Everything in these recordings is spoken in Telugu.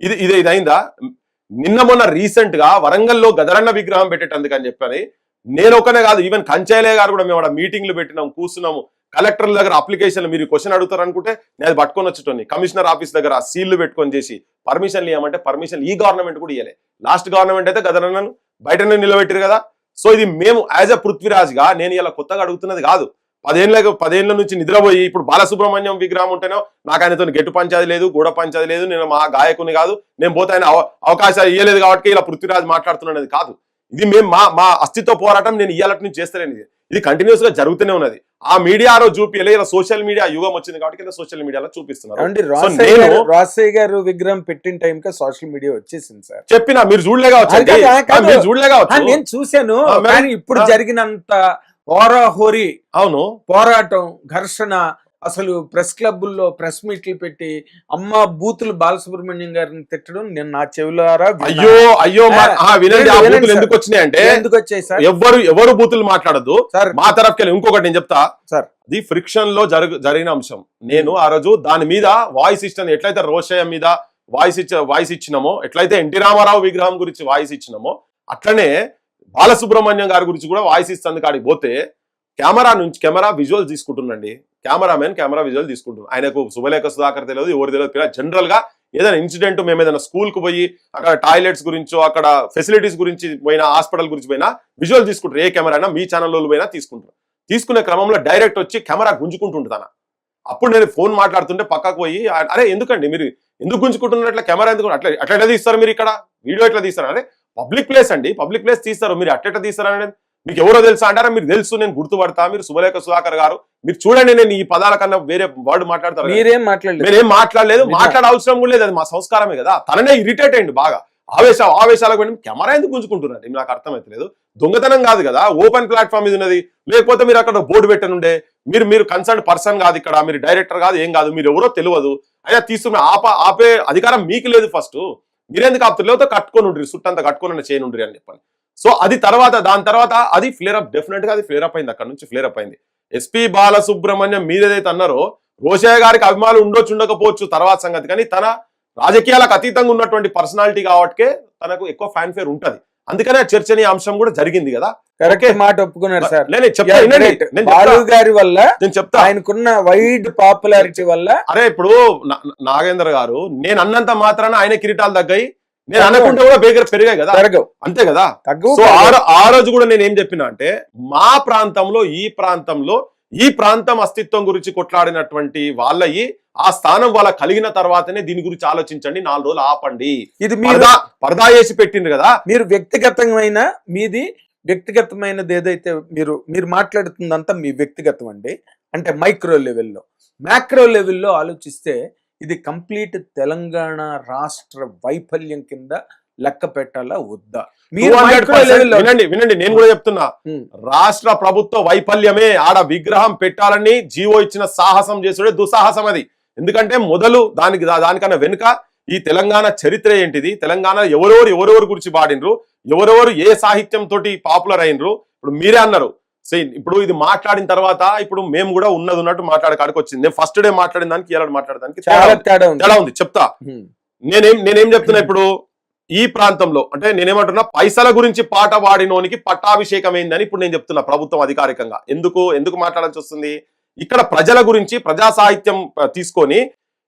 ఇది ఇది ఇది అయిందా నిన్న మొన్న రీసెంట్గా వరంగల్లో గదరన్న విగ్రహం పెట్టేటందుకు అని చెప్పని నేను ఒకనే కాదు ఈవెన్ కంచైలే గారు కూడా మేము ఆడ మీటింగ్లు పెట్టినాం కూర్చున్నాము. కలెక్టర్ల దగ్గర అప్లికేషన్లు మీరు క్వశ్చన్ అడుగుతారు అనుకుంటే నేను అది పట్టుకొని వచ్చేటోని కమిషనర్ ఆఫీస్ దగ్గర సీళ్ళు పెట్టుకొని చేసి పర్మిషన్లు ఇవ్వమంటే పర్మిషన్ ఈ గవర్నమెంట్ కూడా ఇవ్వలే లాస్ట్ గవర్నమెంట్ అయితే గదరన్నను బయటనే నిలబెట్టారు కదా. సో ఇది మేము యాజ్ అ పృథ్వీరాజ్గా నేను ఇలా కొత్తగా అడుగుతున్నది కాదు. పదేళ్ళ పదేళ్ళ నుంచి నిద్రపోయి ఇప్పుడు బాలసుబ్రహ్మణ్యం విగ్రహం ఉంటేనో నాకు ఆయనతో గెట్టు పంచాది లేదు గూడ పంచాది లేదు నేను మా గాయకుని కాదు నేను పోతే ఆయన అవ- అవకాశాలు ఇవ్వలేదు కాబట్టి ఇలా పృథ్వీరాజ్ మాట్లాడుతున్నది కాదు. ఇది మేము మా మా అస్తిత్వ పోరాటం నేను ఇయ్యాలటి నుంచి చేస్తలేను ఇది ఇది కంటిన్యూస్గా జరుగుతూనే ఉన్నది. ఆ మీడియా ఆ రోజు ఇలా సోషల్ మీడియా యుగం వచ్చింది కాబట్టి సోషల్ మీడియాలో చూపిస్తున్నారు. ఏమండి సో రాసయ్య నేను గారు విగ్రహం పెట్టిన టైం కి సోషల్ మీడియా వచ్చేసింది సార్. చెప్పినా మీరు చూడలేగా. మీరు చూడలేగా నేను చూశాను ఇప్పుడు. జరిగినంత హోరాహోరీ అవును. పోరాటం ఘర్షణ అసలు ప్రెస్ క్లబ్బుల్లో ప్రెస్ మీట్లు పెట్టి అమ్మ బూతులు బాలసుబ్రహ్మణ్యం గారిని తిట్టడం నేను నా చెవులారా. అయ్యో అయ్యో వినండి ఆ బూతులు. ఎందుకు వచ్చినాయంటే ఎందుకు వచ్చాయి సార్? ఎవరు ఎవరు బూతులు మాట్లాడద్దు. సార్. మా తరఫుకెళ్ళి ఇంకొకటి నేను చెప్తా. సార్. అది ఫ్రిక్షన్లో జరుగు జరిగిన అంశం. నేను ఆ రోజు దాని మీద వాయిస్ ఇచ్చిన ఎట్లయితే రోషయ్య మీద వాయిస్ ఇచ్చ వాయిస్ ఇచ్చినామో ఎట్లయితే ఎన్టీ రామారావు విగ్రహం గురించి వాయిస్ ఇచ్చినామో అట్లనే బాలసుబ్రహ్మణ్యం గారి గురించి కూడా వాయిస్ ఇస్తుంది కాడికి పోతే కెమెరా నుంచి కెమెరా విజువల్ తీసుకుంటుండండి. కెమెరామెన్ కెమెరా విజువల్ తీసుకుంటున్నాడు ఆయనకు శుభలేఖ సుధాకర్ తెలియదు ఎవరు తెలియదు. జనరల్గా ఏదైనా ఇన్సిడెంట్ మేము ఏదైనా స్కూల్కి పోయి అక్కడ టాయిలెట్స్ గురించో అక్కడ ఫెసిలిటీస్ గురించి పోయినా హాస్పిటల్ గురించి పోయినా విజువల్ తీసుకుంటారు. ఏ కెమెరా అయినా మీ ఛానల్లో పోయినా తీసుకుంటారు. తీసుకునే క్రమంలో డైరెక్ట్ వచ్చి కెమెరా గుంజుకుంటుంటుంది అప్పుడు నేను ఫోన్ మాట్లాడుతుంటే పక్కకు పోయి అరే ఎందుకండి మీరు ఎందుకు గుంజుకుంటున్నట్లు కెమెరా ఎందుకు అట్లా అట్లా ఎట్లా తీస్తారు మీరు ఇక్కడ? వీడియో ఎట్లా తీస్తారు? అరే పబ్లిక్ ప్లేస్ అండి పబ్లిక్ ప్లేస్ తీస్తారు. మీరు అట్ట ఎట్లా తీస్తారు అనేది మీకు ఎవరో తెలుసా అంటారా? మీరు తెలుసు నేను గుర్తుపడతా. మీరు శుభలేఖ సుధాకర్ గారు మీరు చూడండి నేను ఈ పదాల కన్నా వేరే వర్డ్ మాట్లాడతారు. మీరేం మాట్లాడలేదు. నేనేం మాట్లాడలేదు నిజం. మాట్లాడే అవసరం కూడా లేదు. అది మా సంస్కారమే కదా. తననే ఇరిటేట్ అయ్యింది బాగా. ఆవేశ ఆవేశాలకు వెళ్ళి కెమెరా ఎందుకు గుంజుకుంటున్నారు? నాకు అర్థమైతలేదు. దొంగతనం కాదు కదా. ఓపెన్ ప్లాట్ఫామ్ ఇది ఉన్నది. లేకపోతే మీరు అక్కడ బోర్డు పెట్టనుండే. మీరు మీరు కన్సర్న్ పర్సన్ కాదు ఇక్కడ. మీరు డైరెక్టర్ కాదు ఏం కాదు. మీరు ఎవరో తెలియదు. అయినా తీసుకుని ఆప ఆపే అధికారం మీకు లేదు ఫస్ట్ మీరెందుకు ఆపుతారు? లేకపోతే కట్టుకొని ఉండ్రి సుట్టంతా కట్టుకొని చేయను అని చెప్పండి సో అది తర్వాత దాని తర్వాత అది ఫ్లేర్ అప్ డెఫినెట్గా అది ఫ్లేర్ అప్ అయింది. అక్కడ నుంచి ఫ్లేర్ అప్ అయింది. ఎస్పీ బాలసుబ్రహ్మణ్యం మీరేదైతే అన్నారో రోషయ్య గారికి అభిమానులు ఉండొచ్చు ఉండకపోవచ్చు తర్వాత సంగతి. కానీ తన రాజకీయాలకు అతీతంగా ఉన్నటువంటి పర్సనాలిటీ కాబట్టికే తనకు ఎక్కువ ఫ్యాన్ ఫేర్ ఉంటది. అందుకనే చర్చనీయ అంశం కూడా జరిగింది కదా. మాట ఒప్పుకున్నారు సార్. బాలు గారి వల్ల నేను చెప్తా. ఆయనకున్న వైడ్ పాపులారిటీ వల్ల అరే ఇప్పుడు నాగేంద్ర గారు నేను అన్నంత మాత్రాన ఆయన కిరీటాలు తగ్గాయి. నేను. అనుకుంటే కూడా బేగర్ పెరిగాయి కదా. పెరగవు అంతే కదా? తగ్గవు సో ఆ రోజు కూడా నేను ఏం చెప్పినా అంటే మా ప్రాంతంలో ఈ ప్రాంతంలో ఈ ప్రాంతం అస్తిత్వం గురించి కొట్లాడినటువంటి వాళ్ళయి ఆ స్థానం వాళ్ళ కలిగిన తర్వాతనే దీని గురించి ఆలోచించండి నాలుగు రోజులు ఆపండి. ఇది మీరు పరదా పరదా వేసి పెట్టిండ్రు కదా. మీరు వ్యక్తిగతమైన మీది వ్యక్తిగతమైనది ఏదైతే మీరు మీరు మాట్లాడుతుందంతా మీ వ్యక్తిగతం అండి. అంటే మైక్రో లెవెల్లో. మ్యాక్రో లెవెల్లో ఆలోచిస్తే ఇది కంప్లీట్ తెలంగాణ రాష్ట్ర వైఫల్యం కింద లెక్క పెట్టాలా వద్దా? మీరు 200% మైక్రో లెవెల్లో వినండి వినండి నేను కూడా చెప్తున్నా. రాష్ట్ర ప్రభుత్వ వైఫల్యమే ఆడ విగ్రహం పెట్టాలని జీవో ఇచ్చిన సాహసం చేసుడే దుస్సాహసం అది. ఎందుకంటే మొదలు దానికి దానికన్నా వెనుక ఈ తెలంగాణ చరిత్ర ఏంటిది? తెలంగాణ ఎవరెవరు ఎవరెవరు గురించి పాడినరు ఎవరెవరు ఏ సాహిత్యం తోటి పాపులర్ అయినరు ఇప్పుడు మీరే అన్నారు. సే ఇప్పుడు ఇది మాట్లాడిన తర్వాత ఇప్పుడు మేము కూడా ఉన్నది ఉన్నట్టు మాట్లాడే కాడికి వచ్చింది. నేను ఫస్ట్ డే మాట్లాడిన దానికి ఇలా మాట్లాడడానికి తేడా ఉంది. చెప్తా. నేనేం నేనేం చెప్తున్నా ఇప్పుడు ఈ ప్రాంతంలో అంటే నేనేమంటున్నా పైసల గురించి పాట పాడినోనికి పట్టాభిషేకం అయిందని ఇప్పుడు నేను చెప్తున్నా ప్రభుత్వం అధికారికంగా. ఎందుకు? ఎందుకు మాట్లాడాల్సి వస్తుంది? ఇక్కడ ప్రజల గురించి ప్రజా సాహిత్యం తీసుకొని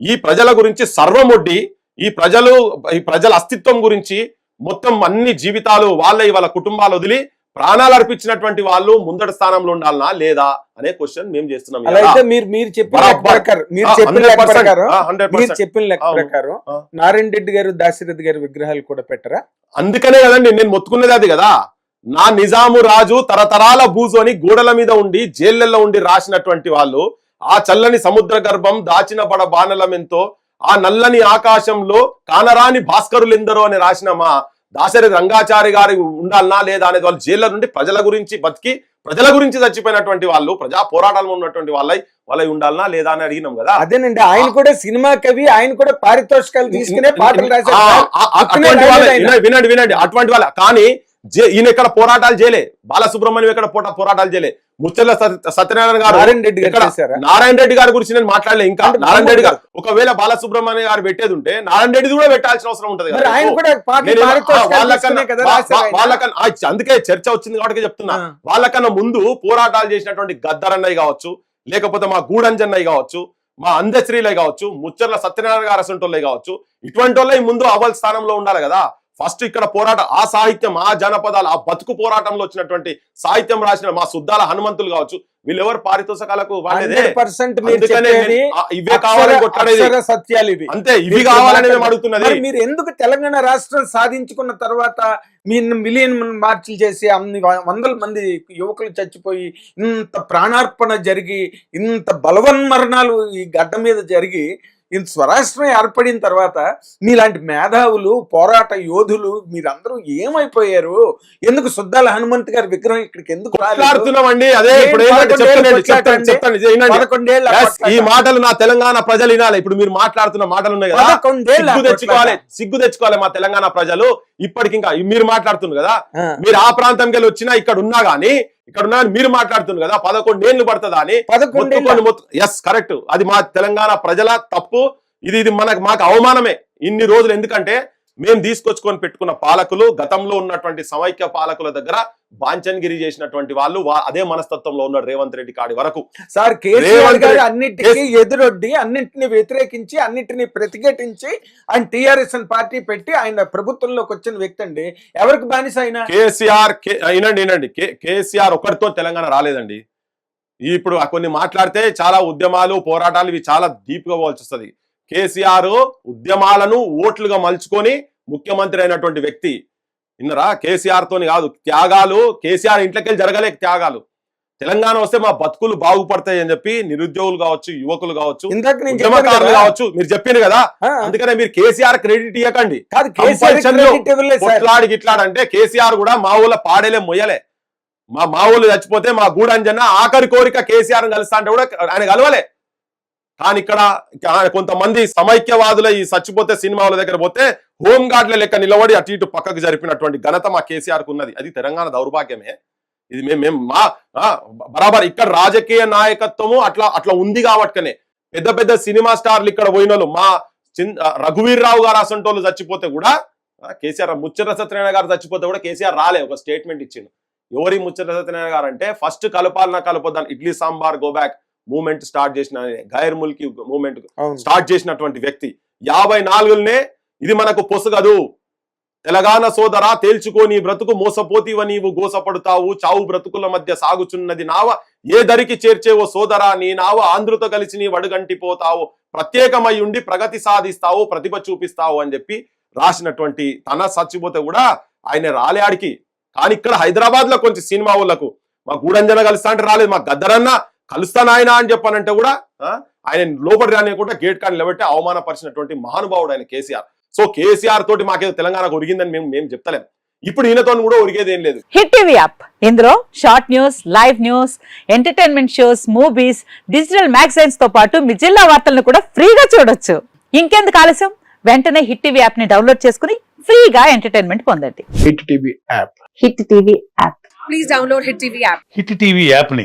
ఈ ప్రజల గురించి సర్వమొడ్డి ఈ ప్రజలు ఈ ప్రజల అస్తిత్వం గురించి మొత్తం అన్ని జీవితాలు వాళ్ళ వాళ్ళ కుటుంబాలు వదిలి ప్రాణాలు అర్పించినటువంటి వాళ్ళు ముందటి స్థానంలో ఉండాలనా లేదా అనే క్వశ్చన్ మేము చేస్తున్నాం అయితే మీరు మీరు చెప్పిన లెక్క. ప్రకారం మీరు చెప్పిన లెక్క ప్రకారం హండ్రెడ్ మీరు చెప్పిన లెక్క అవును. ప్రకారం ఆ. నారాయణ రెడ్డి గారు దాశరథి గారి విగ్రహాలు కూడా పెట్టరా అందుకనే కదండి నేను మొత్తుకునేది అది కదా నా నిజాము రాజు తరతరాల బూజోని గోడల మీద ఉండి జైళ్ళల్లో ఉండి రాసినటువంటి వాళ్ళు ఆ చల్లని సముద్ర గర్భం దాచిన బడ బాణలమెంతో ఆ నల్లని ఆకాశంలో కానరాని భాస్కరులెందరో అని రాసిన మా దాశరథి రంగాచారి గారి ఉండాలనా లేదా అనేది వాళ్ళు జైళ్ళ నుండి ప్రజల గురించి బతికి ప్రజల గురించి చచ్చిపోయినటువంటి వాళ్ళు ప్రజా పోరాటాల్లో ఉన్నటువంటి వాళ్ళై వాళ్ళై ఉండాలనా లేదా అని అడిగినాం కదా. అదేనండి ఆయన కూడా సినిమా కవి ఆయన కూడా పారితోషికాలు తీసుకునే పాటలు. వినండి, వినండి. అటువంటి వాళ్ళ. కానీ ఈయన ఇక్కడ పోరాటాలు చేయలే. బాలసుబ్రహ్మణ్యం ఇక్కడ పోట- పోరాటాలు చేయలే. ముచ్చర్ల సత్య- సత్యనారాయణ గారు నారాయణ రెడ్డి? నారాయణ రెడ్డి గారి గురించి నేను మాట్లాడలే. ఇంకా నారాయణ రెడ్డి గారు ఒకవేళ బాలసుబ్రహ్మణ్యం గారు పెట్టేది ఉంటే నారాయణ రెడ్డి కూడా పెట్టాల్సిన అవసరం ఉంటది వాళ్ళకన్నా అందుకే చర్చ వచ్చింది కాబట్టి చెప్తున్నా. వాళ్ళకన్నా ముందు పోరాటాలు చేసినటువంటి గద్దరన్నయ్య కావచ్చు లేకపోతే మా గూడంజన్నయ్య కావచ్చు మా అందశ్రీలే కావచ్చు ముచ్చర్ల సత్యనారాయణ గారు అసంటోళ్ళే కావచ్చు ఇటువంటి వాళ్ళే ముందు అవల్ స్థానంలో ఉండాలి కదా. ఫస్ట్ ఇక్కడ పోరాట ఆ సాహిత్యం ఆ జనపదాలు ఆ బతుకు పోరాటంలో వచ్చినటువంటి సాహిత్యం రాసిన మా సుద్దాల హనుమంతులు కావచ్చు వీళ్ళెవరు పారితోషకాలకు వాళ్ళేదే 100% మీరు అందుకనే చెప్పేది నేను- ఆ, ఇవే కావాలని సత్యాలు ఇవి. అంతే ఇవి కావాలని మేము అడుగుతున్నది. మరి ఎందుకు తెలంగాణ రాష్ట్రం సాధించుకున్న తర్వాత మీ మిలియన్ మార్చులు చేసి అన్ని వందల మంది యువకులు చచ్చిపోయి ఇంత ప్రాణార్పణ జరిగి ఇంత బలవన్మరణాలు ఈ గడ్డ మీద జరిగి ఇంత స్వరాష్ట్రం ఏర్పడిన తర్వాత మీలాంటి మేధావులు పోరాట యోధులు మీరందరూ ఏమైపోయారు? ఎందుకు సుద్దాల హనుమంత్ గారి విగ్రహం ఇక్కడికి ఎందుకు ఈ. మాటలు నా తెలంగాణ ప్రజలు వినాలి. ఇప్పుడు మీరు మాట్లాడుతున్న మాటలు ఉన్నాయి కదా. సిగ్గు తెచ్చుకోవాలి. సిగ్గు తెచ్చుకోవాలి మా తెలంగాణ ప్రజలు. ఇప్పటికి ఇంకా మీరు మాట్లాడుతున్నారు కదా. మీరు ఆ ప్రాంతంకి వెళ్ళి వచ్చినా ఇక్కడ ఉన్నా గానీ ఇక్కడ ఉన్నా మీరు మాట్లాడుతున్నారు కదా పదకొండేళ్ళు పడుతుందా అని? పదకొండేళ్ళ ఎస్ కరెక్ట్ అది మా తెలంగాణ ప్రజల తప్పు. ఇది ఇది మనకు మాకు అవమానమే. ఇన్ని రోజులు ఎందుకంటే మేము తీసుకొచ్చుకొని పెట్టుకున్న పాలకులు గతంలో ఉన్నటువంటి సమైక్య పాలకుల దగ్గర బాంచన్గిరి చేసినటువంటి వాళ్ళు అదే మనస్తత్వంలో ఉన్నాడు రేవంత్ రెడ్డి కాడి వరకు. సార్ కేసీఆర్ గారు అన్నిటికీ ఎదురొడ్డి అన్నింటిని వ్యతిరేకించి అన్నిటిని ప్రతిఘటించి ఆయన టిఆర్ఎస్ పార్టీ పెట్టి ఆయన ప్రభుత్వంలోకి వచ్చిన వ్యక్తి అండి. ఎవరికి బానిస ఆయన? కేసీఆర్ కే- వినండి కేసీఆర్ ఒక్కడితో తెలంగాణ రాలేదండి. ఇప్పుడు కొన్ని మాట్లాడితే చాలా ఉద్యమాలు పోరాటాలు ఇవి చాలా డీప్గా పోవాల్సి వస్తుంది. కేసీఆర్ ఉద్యమాలను ఓట్లుగా మలుచుకొని ముఖ్యమంత్రి అయినటువంటి వ్యక్తి. విన్నరా కేసీఆర్ తోని కాదు. త్యాగాలు కేసీఆర్ ఇంట్లోకెళ్ళి జరగలే త్యాగాలు. తెలంగాణ వస్తే మా బతుకులు బాగుపడతాయి అని చెప్పి నిరుద్యోగులు కావచ్చు యువకులు కావచ్చు ఉద్యమకారులు. కావచ్చు మీరు చెప్పింది కదా. అందుకనే మీరు కేసీఆర్ క్రెడిట్ ఇవ్వకండి కొట్లాడి గిట్లాడంటే కేసీఆర్ కూడా మా ఊళ్ళో పాడేలే మొయ్యలే. మా మా ఊళ్ళు చచ్చిపోతే మా గూడంజన్న ఆఖరి కోరిక కేసీఆర్ కలుస్తా అంటే కూడా ఆయన కలవలే. కానీ ఇక్కడ కొంతమంది సమైక్యవాదుల ఈ చచ్చిపోతే సినిమాల దగ్గర పోతే హోమ్ లెక్క నిలబడి అటు ఇటు పక్కకు జరిపినటువంటి ఘనత మా కేసీఆర్కు ఉన్నది. అది తెలంగాణ దౌర్భాగ్యమే. ఇది మేము మేము మా బరాబర్ ఇక్కడ రాజకీయ నాయకత్వము అట్లా అట్లా ఉంది కాబట్టుకనే పెద్ద పెద్ద సినిమా స్టార్లు ఇక్కడ పోయిన వాళ్ళు మా చిన్- రఘువీర్ రావు గారు అసంటోళ్ళు చచ్చిపోతే కూడా కేసీఆర్ ముచ్చట సత్యనారాయణ గారు చచ్చిపోతే కూడా కేసీఆర్ రాలే ఒక స్టేట్మెంట్ ఇచ్చిండు. ఎవరి ముచ్చట సత్యనారాయణ గారు అంటే ఫస్ట్ కలపాలన్నా కలపొద్దాను idli sambar go back. Movement start చేసిన. గైర్ ముల్కి మూమెంట్. స్టార్ట్ చేసినటువంటి వ్యక్తి. యాభై నాలుగులనే ఇది మనకు పొసగదు తెలంగాణ సోదరా తేల్చుకో నీ బ్రతుకు మోసపోతీవ నీవు గోసపడుతావు. చావు బ్రతుకుల మధ్య సాగుచున్నది నావ. ఏ దరికి చేర్చేవో సోదరా నీ నావ ఆంధ్రుతో కలిసి నీ వడుగంటిపోతావు ప్రత్యేకమై ఉండి ప్రగతి సాధిస్తావు ప్రతిభ చూపిస్తావు అని చెప్పి రాసినటువంటి తన చచ్చిపోతే కూడా ఆయన రాలే ఆడికి కానీ ఇక్కడ హైదరాబాద్లో కొంచెం సినిమా వాళ్ళకు. మా గూడంజన కలుస్తా అంటే రాలేదు. మా గద్దరన్న కలుస్తాను ఆయన అని చెప్పానంటే కూడా ఆయన లోపలి రానియకుండా గేట్ కాని నిలబెట్టి అవమానపరిచినటువంటి మహానుభావుడు ఆయన కేసీఆర్. సో కేసీఆర్ తోటి మాకేదో తెలంగాణకు ఒరిగిందని మేము మేము చెప్తలేం. ఇప్పుడు ఈయనతో కూడా ఒరిగేది ఏం లేదు. హిట్ టీవీ యాప్ ఇందులో short news live news entertainment shows movies digital మ్యాగజైన్స్తో పాటు మీ జిల్లా వార్తలను కూడా ఫ్రీగా చూడొచ్చు. ఇంకెందుకు ఆలస్యం? వెంటనే హిట్ టీవీ యాప్ని డౌన్లోడ్ చేసుకుని ఫ్రీగా ఎంటర్టైన్మెంట్ పొందండి. Hit TV app Hit TV app please download Hit TV app. Hit TV యాప్ని